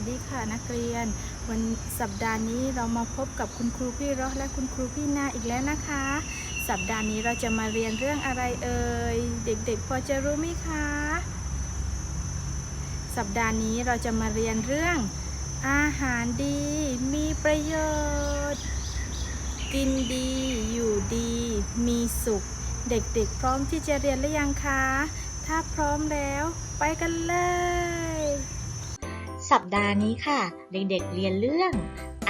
วัสดีค่ะนักเรียน วันสัปดาห์นี้เรามาพบกับคุณครูพี่รอและคุณครูพี่นาอีกแล้วนะคะ สัปดาห์นี้เราจะมาเรียนเรื่องอะไรเอ่ยเด็กๆ พอจะรู้ไหมคะ สัปดาห์นี้เราจะมาเรียนเรื่อง อาหารดีมีประโยชน์ กินดีอยู่ดี มีสุข เด็กๆ พร้อมที่จะเรียนหรือยังคะ ถ้าพร้อมแล้ว ไปกันเลย สัปดาห์นี้ค่ะ เด็กๆเรียนเรื่อง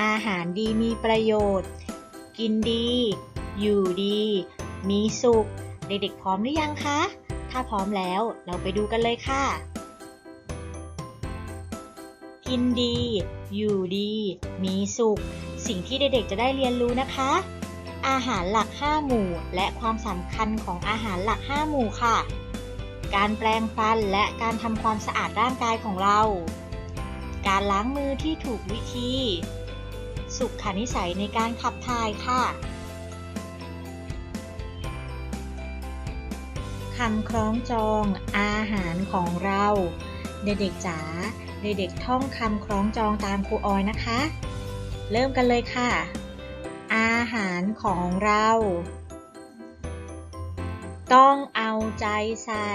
อาหารดีมีประโยชน์ กินดี อยู่ดี มีสุข เด็กๆพร้อมหรือยังคะ ถ้าพร้อมแล้วเราไปดูกันเลยค่ะ กินดี อยู่ดี มีสุข สิ่งที่เด็กๆจะได้เรียนรู้นะคะ อาหารหลัก 5 หมู่ และความสำคัญของอาหารหลัก 5 หมู่ค่ะการแปรงฟันและการทำความสะอาดร่างกายของเรา การล้างมือที่ถูกวิธี สุขนิสัยในการขับถ่ายค่ะคำคล้องจองอาหารของเรา เด็กๆจ๋าเด็กๆท่องคำคล้องจองตามครูออยนะคะ เริ่มกันเลยค่ะ อาหารของเรา ต้องเอาใจใส่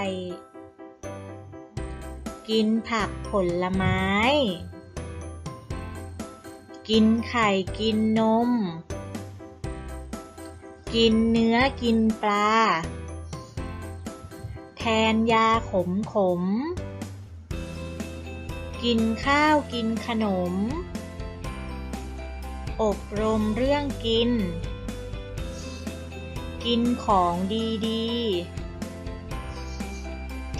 กินผักผลไม้ กินไข่กินนม กินเนื้อกินปลา แทนยาขมขม กินข้าวกินขนม อบรมเรื่องกิน กินของดีๆ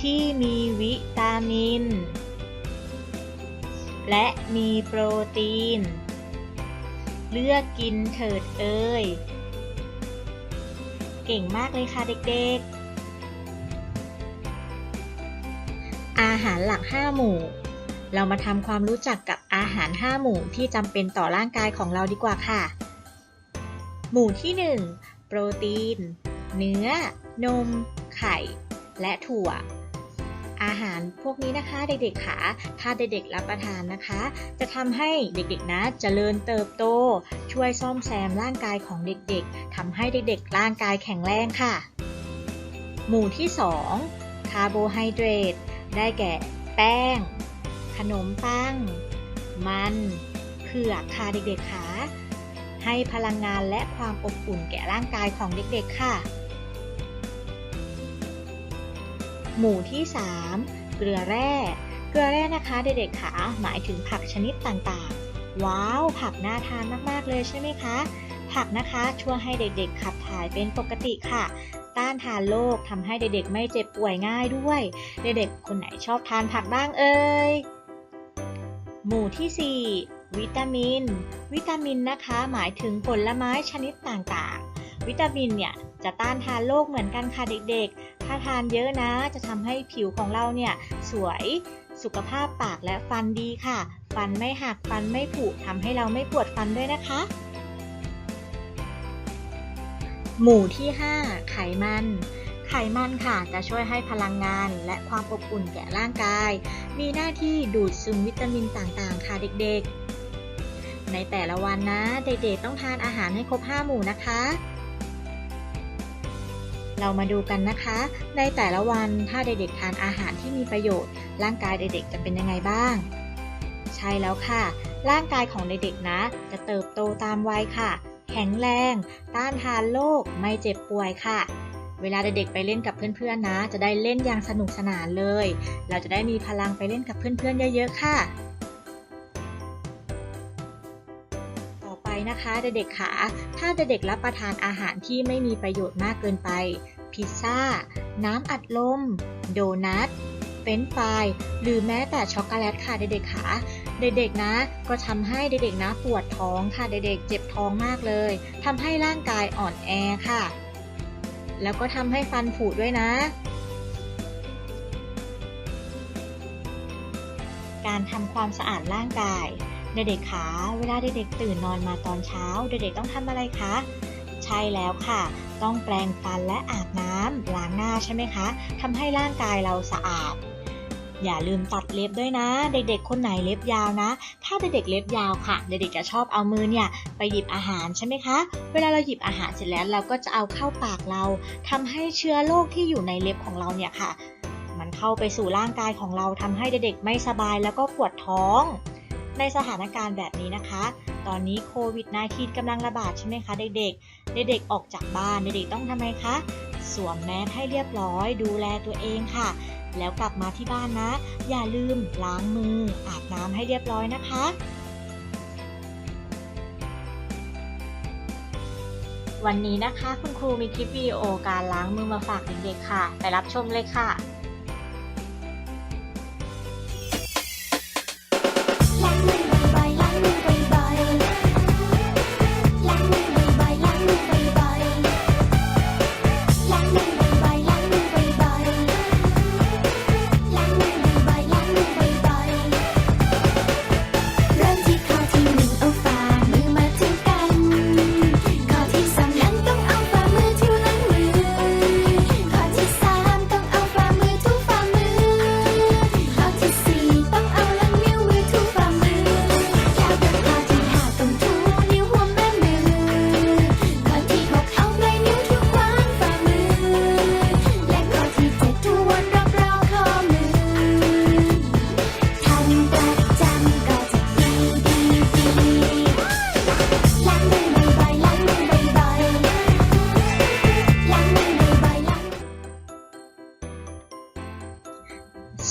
ที่มีวิตามิน และมีโปรตีน เลือกกินเถิดเอ้ย เก่งมากเลยค่ะเด็กๆ อาหารหลัก 5 หมู่ เรามาทำความรู้จักกับอาหาร 5 หมู่ที่จำเป็นต่อร่างกายของเราดีกว่าค่ะ หมู่ที่ 1 โปรตีน เนื้อ นม ไข่ และถั่ว อาหารพวกนี้นะคะเด็กๆค่ะถ้าเด็กๆรับประทานนะคะ จะทำให้เด็กๆนะเจริญเติบโต ช่วยซ่อมแซมร่างกายของเด็กๆทำให้เด็กๆ ร่างกายแข็งแรงค่ะ หมู่ที่ 2 คาร์โบไฮเดรตได้แก่แป้ง ขนมปัง มันเผือกค่ะเด็กๆค่ะให้พลังงานและความอบอุ่นแก่ร่างกายของเด็กๆค่ะ หมู่ที่ 3 เกลือแร่ เกลือแร่นะคะเด็กๆค่ะหมายถึงผักชนิดต่างๆ ว้าว ผักน่าทานมากๆเลยใช่ไหมคะ ผักนะคะช่วยให้เด็กๆ ขับถ่ายเป็นปกติค่ะ ต้านทานโรคทำให้เด็กๆ ไม่เจ็บป่วยง่ายด้วย เด็กๆ คนไหนชอบทานผักบ้างเอ่ย หมู่ที่ 4 วิตามิน วิตามินนะคะ หมายถึงผลไม้ชนิดต่างๆ วิตามินเนี่ยจะต้านทานโรคเหมือนกันค่ะเด็กๆ ถ้าทานเยอะนะ จะทำให้ผิวของเราเนี่ยสวยสุขภาพปากและฟันดีค่ะ ฟันไม่หักฟันไม่ผุทำให้เราไม่ปวดฟันด้วยนะคะ หมู่ที่ 5 ไขมันไขมันค่ะจะช่วยให้พลังงานและความอบอุ่นแก่ร่างกาย มีหน้าที่ดูดซึมวิตามินต่างๆ ค่ะเด็กๆ ในแต่ละวันนะ เด็กๆต้องทานอาหารให้ครบ 5 หมู่นะคะ เรามาดูกันนะคะ ในแต่ละวันถ้าเด็กๆทานอาหารที่มีประโยชน์ ร่างกายเด็กๆจะเป็นยังไงบ้าง ใช่แล้วค่ะ ร่างกายของเด็กๆนะ จะเติบโตตามวัยค่ะ แข็งแรง ต้านทานโรคไม่เจ็บป่วยค่ะ เวลาเด็กๆไปเล่นกับเพื่อนๆนะ จะได้เล่นอย่างสนุกสนานเลย เราจะได้มีพลังไปเล่นกับเพื่อนๆเยอะๆค่ะ นะคะเด็กๆค่ะถ้าเด็กๆรับประทานอาหารที่ไม่มีประโยชน์มากเกินไป พิซซ่า น้ำอัดลม โดนัทเฟรนฟรายหรือแม้แต่ช็อกโกแลตค่ะเด็กๆค่ะเด็กๆนะ ก็ทำให้เด็กๆนะปวดท้องค่ะเด็กๆ เจ็บท้องมากเลยทำให้ร่างกายอ่อนแอค่ะ แล้วก็ทำให้ฟันผุด้วยนะ การทำความสะอาดร่างกาย เด็กๆคะเวลาเด็กๆตื่นนอนมาตอนเช้า เด็กๆต้องทำอะไรคะ ใช่แล้วค่ะ ต้องแปรงฟันและอาบน้ำล้างหน้าใช่ไหมคะทำให้ร่างกายเราสะอาด อย่าลืมตัดเล็บด้วยนะ เด็กๆ คนไหนเล็บยาวนะ ถ้าเด็กๆเล็บยาวค่ะ เด็กๆจะชอบเอามือเนี่ยไปหยิบอาหารใช่ไหมคะ เวลาเราหยิบอาหารเสร็จแล้วเราก็จะเอาเข้าปากเราทำให้เชื้อโรคที่อยู่ในเล็บของเราเนี่ยค่ะ มันเข้าไปสู่ร่างกายของเราทำให้เด็กๆไม่สบายแล้วก็ปวดท้อง ในสถานการณ์แบบนี้นะคะ ตอนนี้โควิด -19 กำลังระบาดใช่ไหมคะเด็กๆ เด็กๆออกจากบ้านเด็กๆต้องทำไมคะ สวมแมสให้เรียบร้อย ดูแลตัวเองค่ะ แล้วกลับมาที่บ้านนะ อย่าลืมล้างมือ อาบน้ำให้เรียบร้อยนะคะวันนี้นะคะคุณครูมีคลิปวิดีโอการล้างมือมาฝากเด็กๆค่ะ ไปรับชมเลยค่ะ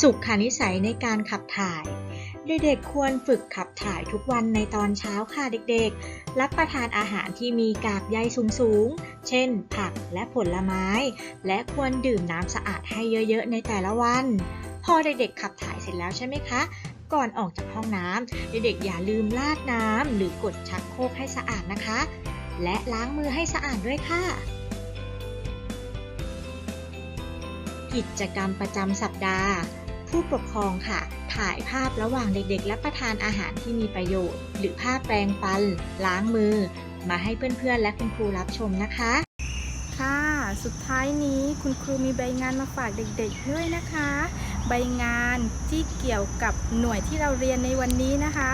สุขนิสัยในการขับถ่าย เด็กๆควรฝึกขับถ่ายทุกวันในตอนเช้าค่ะเด็กๆ รับประทานอาหารที่มีกากใยสูงๆ เช่น ผักและผลไม้ และควรดื่มน้ำสะอาดให้เยอะๆ ในแต่ละวัน พอเด็กๆขับถ่ายเสร็จแล้วใช่ไหมคะก่อนออกจากห้องน้ำเด็กๆอย่าลืมลาดน้ำหรือกดชักโครกให้สะอาดนะคะ และล้างมือให้สะอาดด้วยค่ะ กิจกรรมประจำสัปดาห์ ผู้ปกครองค่ะ ถ่ายภาพระหว่างเด็กๆ รับประทานอาหารที่มีประโยชน์ หรือภาพแปรงฟัน ล้างมือ มาให้เพื่อนๆ และคุณครูรับชมนะคะ ค่ะ สุดท้ายนี้คุณครูมีใบงานมาฝากเด็กๆด้วยนะคะ ใบงานที่เกี่ยวกับหน่วยที่เราเรียนในวันนี้นะคะ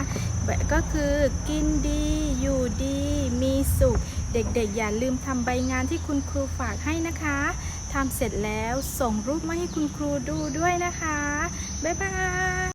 ก็คือกินดี อยู่ดี มีสุข เด็กๆ อย่าลืมทำใบงานที่คุณครูฝากให้นะคะ ทำเสร็จแล้วส่งรูปมาให้คุณครูดูด้วยนะคะ บ๊ายบาย